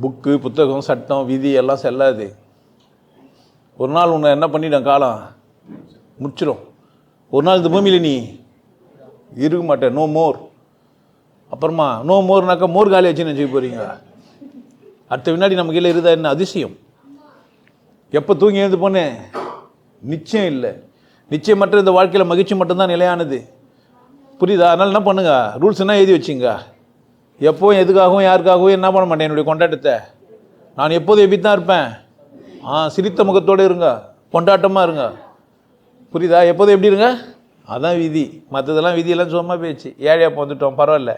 Book புத்தகம் சட்டம் விதி எல்லாம் செல்லாது. ஒரு நாள் உன்னை என்ன பண்ணிடும் காலம்? முடிச்சிடும் ஒரு நாள் இந்த பூமியில் நீ இருக்க மாட்டேன். நோ மோர் அப்புறமா நோ மோர்னாக்கா மோர் காலி வச்சுன்னு வச்சுக்க போகிறீங்க அடுத்த வினாடி நம்ம இல்லை இருந்தா என்ன அதிசயம்? எப்போ தூங்கி எழுந்து போனேன்? நிச்சயம் இல்லை. நிச்சயமற்ற இந்த வாழ்க்கையில் மகிழ்ச்சி மட்டும்தான் நிலையானது. புரியுதா? அதனால் என்ன பண்ணுங்க? ரூல்ஸ் என்ன எழுதி வச்சுங்க. எப்போவும் எதுக்காகவும் யாருக்காகவும் என்ன பண்ண மாட்டேன்? என்னுடைய கொண்டாட்டத்தை. நான் எப்போதும் எப்படி தான் இருப்பேன்? ஆ சிரித்த முகத்தோடு இருங்க. கொண்டாட்டமாக இருங்க. புரியுதா? எப்போதும் எப்படி இருங்க? அதான் விதி. மற்றதெல்லாம் விதியெல்லாம் சும்மா போயிடுச்சு ஏழையாக வந்துட்டோம் பரவாயில்ல.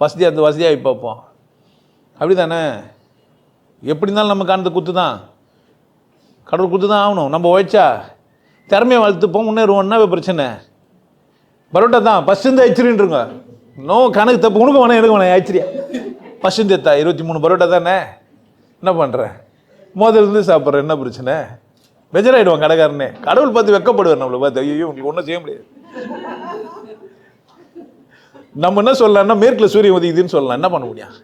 வசதியாக அந்த வசதியாக பார்ப்போம். அப்படி தானே எப்படி இருந்தாலும் நமக்கு அந்த குத்து தான் கடவுள் குத்து தான் ஆகணும். நம்ம உழைச்சா திறமையை வளர்த்துப்போம் முன்னேறுவோம்னா என்ன பிரச்சனை? பரோட்டா தான். ஃபஸ்ட்டு இருந்து ஐச்சிரின்றுங்க நோ கணக்கு தப்பு. உனக்கு வேணாம் எனக்கு வேணாம் ஆச்சரியா ஃபஸ்ட்டு இருபத்தி மூணு பரோட்டா தானே? என்ன பண்ணுறேன் முதல்ல இருந்து சாப்பிட்றேன் என்ன பிரச்சனை? பெஜராயிடுவான் கடைக்காரனே. கடவுள் பார்த்து வெக்கப்படுவார் நம்மளை பார்த்து. ஐயோ உங்களுக்கு ஒன்றும் செய்ய முடியாது. நம்ம என்ன சொல்லலாம்னா மேற்கில் சூரியன் உதிக்குதுன்னு சொல்லலாம். என்ன பண்ண முடியும்?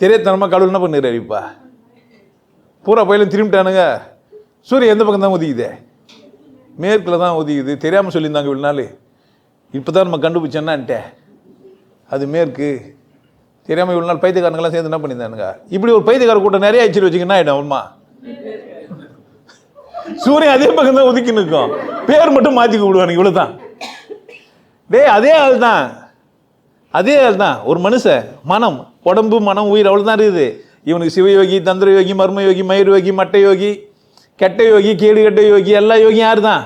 தெரியாதனமா கடவுள் என்ன பண்ணுறாரு இப்போ? பூரா பயிலும் திரும்பிட்டானுங்க. சூரியன் எந்த பக்கம் தான் உதிக்குதே? மேற்கில் தான் உதிக்குது. தெரியாமல் சொல்லியிருந்தாங்க இவ்வளோ நாள். இப்போ தான் நம்ம கண்டுபிடிச்சோன்னான்ட்டே அது மேற்கு. தெரியாமல் இவ்வளோ நாள் பைத்தியக்காரங்களாம் சேர்ந்து என்ன பண்ணியிருந்தானுங்க? இப்படி ஒரு பைத்தியக்கார கூட்டம் நிறைய ஆயிடுச்சு வச்சுங்கன்னா ஆகிடும் உண்மா சூரியன் அதே பக்கம் தான் ஒதுக்கி நிற்கும் பேர் மட்டும் மாற்றி கூப்பிடுவானுங்க இவ்வளோ தான் டேய் அதே ஆள் தான் அதே ஆள் தான் ஒரு மனுஷன் மனம் உடம்பு மனம் உயிர் அவ்வளோ தான் இருக்குது. இவனுக்கு சிவயோகி தந்திர யோகி மர்ம யோகி மயிர் யோகி மட்டை யோகி கெட்ட யோகி கேடு கெட்ட யோகி எல்லா யோகியும் யார் தான்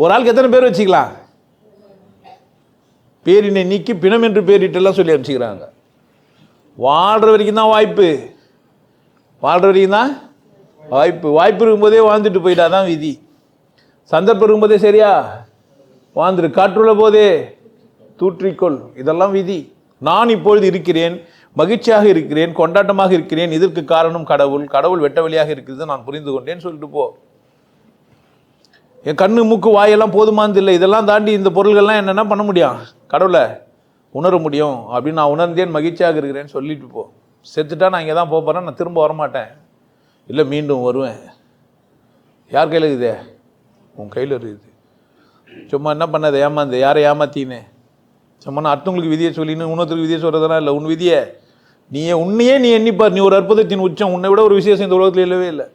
ஒரு ஆளுக்கு எத்தனை பேர் வச்சுக்கலாம்? பேரினை நீக்கி பிணம் என்று பேரிட்டெல்லாம் சொல்லி அனுப்பிச்சிக்கிறாங்க. வாழ்கிற வரைக்கும் தான் வாய்ப்பு. வாழ்கிற வரைக்கும் தான் வாய்ப்பு. வாய்ப்பு இருக்கும்போதே வாழ்ந்துட்டு போயிட்டாதான் விதி. சந்தர்ப்பம் இருக்கும்போதே சரியா? வாழ்ந்துரு. காற்றுள்ள போதே தூற்றிக்கொள். இதெல்லாம் விதி. நான் இப்பொழுது இருக்கிறேன். மகிழ்ச்சியாக இருக்கிறேன். கொண்டாட்டமாக இருக்கிறேன். இதற்கு காரணம் கடவுள். கடவுள் வெட்ட வழியாக இருக்கிறது. நான் புரிந்து கொண்டேன்னு சொல்லிட்டு போ. என் கண்ணு மூக்கு வாயெல்லாம் போதுமானது இல்லை. இதெல்லாம் தாண்டி இந்த பொருள்கள்லாம் என்னென்ன பண்ண முடியும்? கடவுளை உணர முடியும் அப்படின்னு நான் உணர்ந்தேன் மகிழ்ச்சியாக இருக்கிறேன்னு சொல்லிட்டு போ. செத்துட்டா நான் இங்கே தான் போகிறேன் நான் திரும்ப வரமாட்டேன். இல்லை மீண்டும் வருவேன். யார் கையில் இருக்குதே? உன் கையில் இருக்குது. சும்மா என்ன பண்ணாத ஏமாந்து யாரை ஏமாத்தின்னு? சும்மா நான் அடுத்தவங்களுக்கு விதியை சொல்லின்னு இன்னொருத்தருக்கு விதியை சொல்கிறதுனா இல்லை. உன் விதியை நீ உன்னையே நீ எண்ணிப்பார். நீ ஒரு அற்புதத்தின் உச்சம். உன்னை விட ஒரு விசேஷம் இந்த உலகத்தில் இல்லவே இல்லை.